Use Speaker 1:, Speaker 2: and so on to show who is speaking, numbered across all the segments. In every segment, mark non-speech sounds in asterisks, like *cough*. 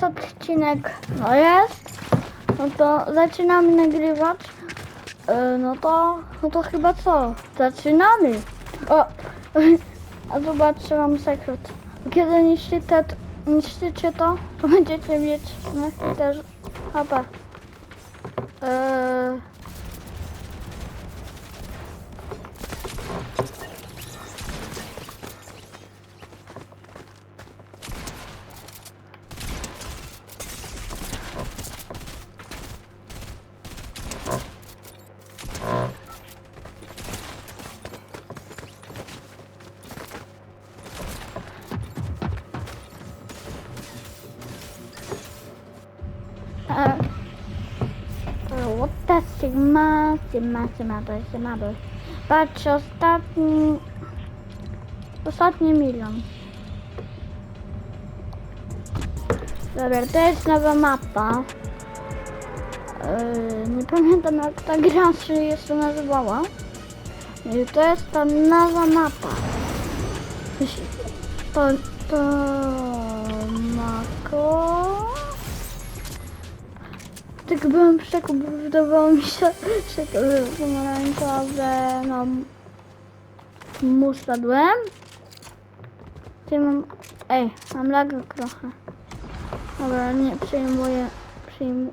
Speaker 1: jest odcinek? No jest. No to zaczynamy nagrywać. E, No to, no to chyba co? Zaczynamy. O, *laughs* a zobaczcie, mam sekret. Kiedy niszczycie, niszczycie to, to będziecie mieć no, też HP. Eee, sigma, to jest sigma, bo- Patrzcie, ostatni... Ostatni milion. Dobra, to jest nowa mapa. Yy, nie pamiętam jak ta gra się jeszcze nazywała. Yy, to jest ta nowa mapa. To, to Mako. Tak byłem w bo wydawało mi się, że to pomarańczowe, no... Mu spadłem. Mam... Ej, mam lag trochę. Dobra, nie przejmuję, przejmu,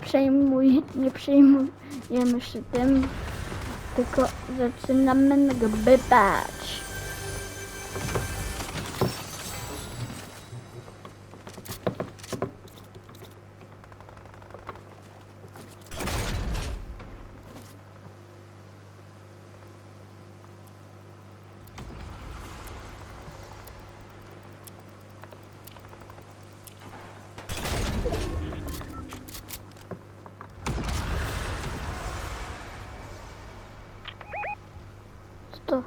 Speaker 1: przejmuj, nie przejmujemy się tym, tylko zaczynamy nagrywać. Co to?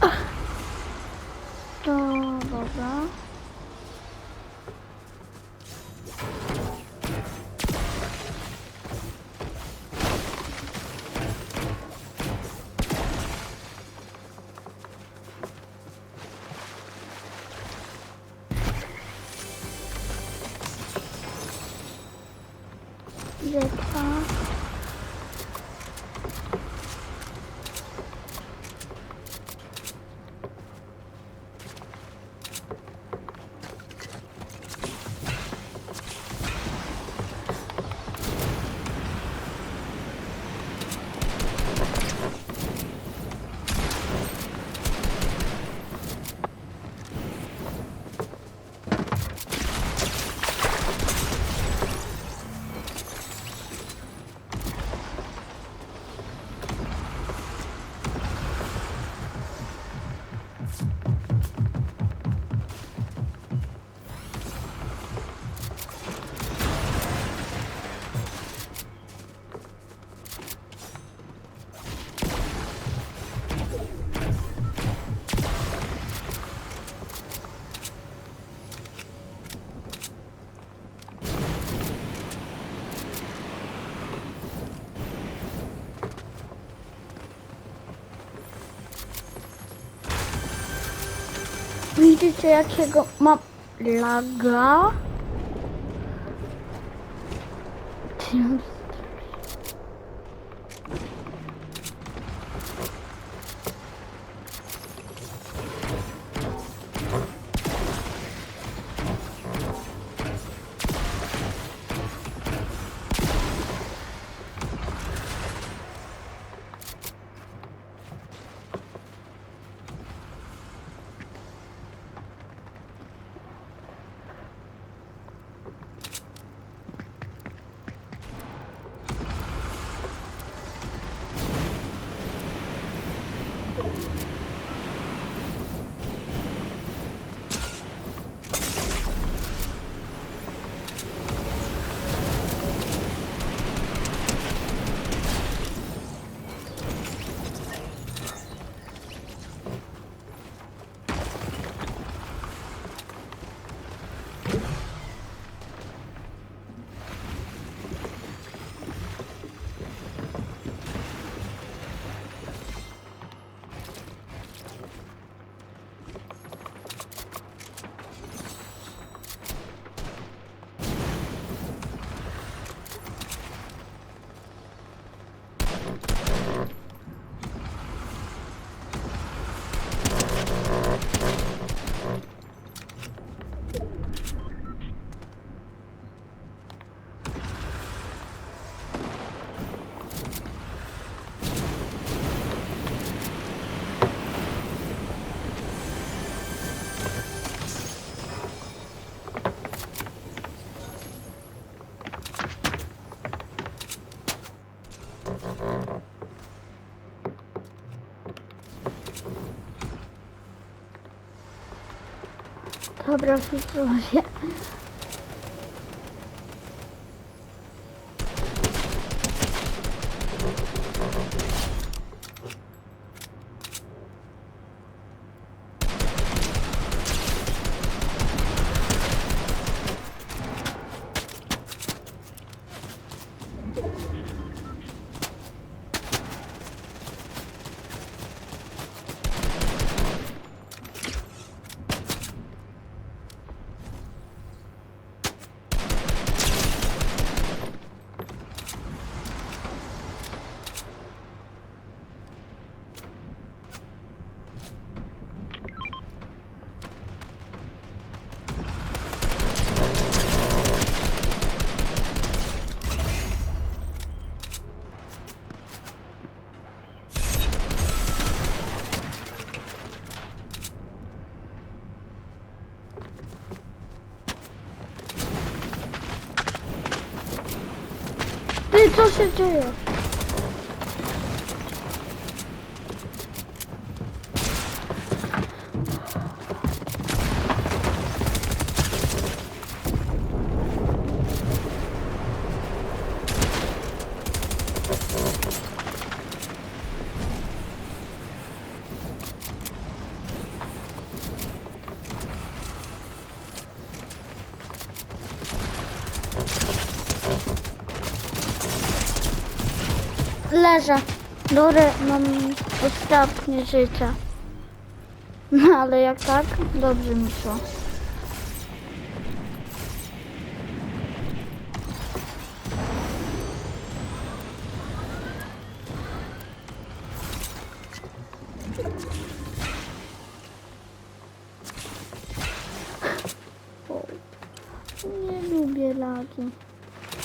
Speaker 1: Ach. To dobra. Dziecka. Widzicie jakiego mam laga? Dobra, widzowie. Ty, co Leżę. Dobra, mam ostatnie życie. No ale jak tak, dobrze mi szło. Nie lubię lagi.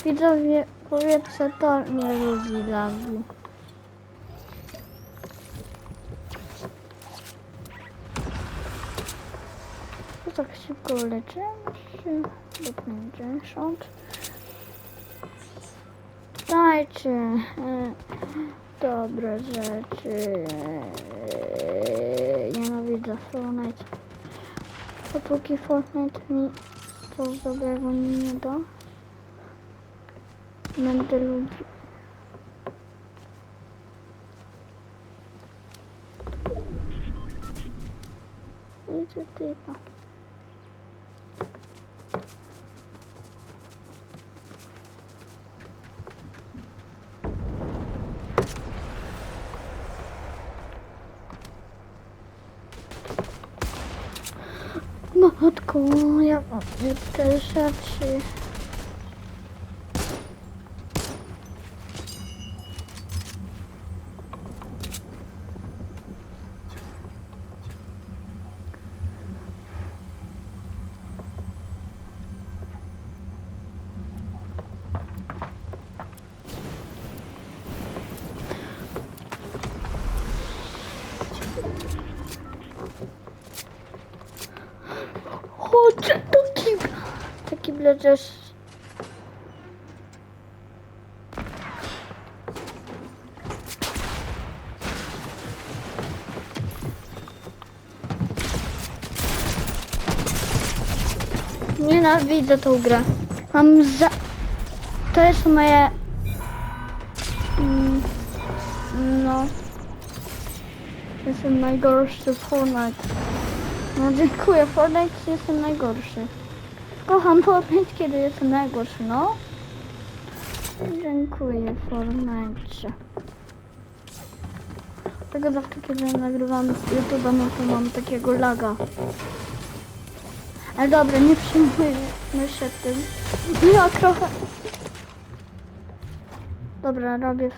Speaker 1: Widzowie, powietrze to nie lubi lagi. To tak szybko leczymy się do 50. Dajcie e, dobre rzeczy. Nienawidzę Fortnite. Dopóki Fortnite mi coś dobrego nie da. Będę lubił. Widzę typa. Matko, ja mam te rzeczy. Kibla też. Nienawidzę tą grę. Mam za... To jest moje... Mm, no... Jestem najgorszy Fortnite. No dziękuję, Fortnite jestem najgorszy. Kocham Fortnite, kiedy jestem najgorszy, no. Dziękuję, Fortnite. Tego zawsze, kiedy nagrywam z YouTube'a, no to mam takiego laga. Ale dobra, nie przyjmujmy się tym. Ja trochę... Dobra, robię...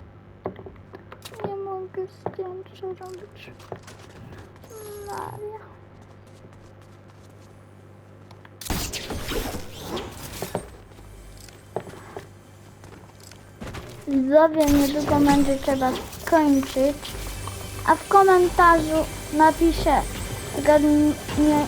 Speaker 1: Nie mogę zdjęcia robić. Widzowie, niedługo będzie trzeba skończyć. A w komentarzu napiszę zgadnijcie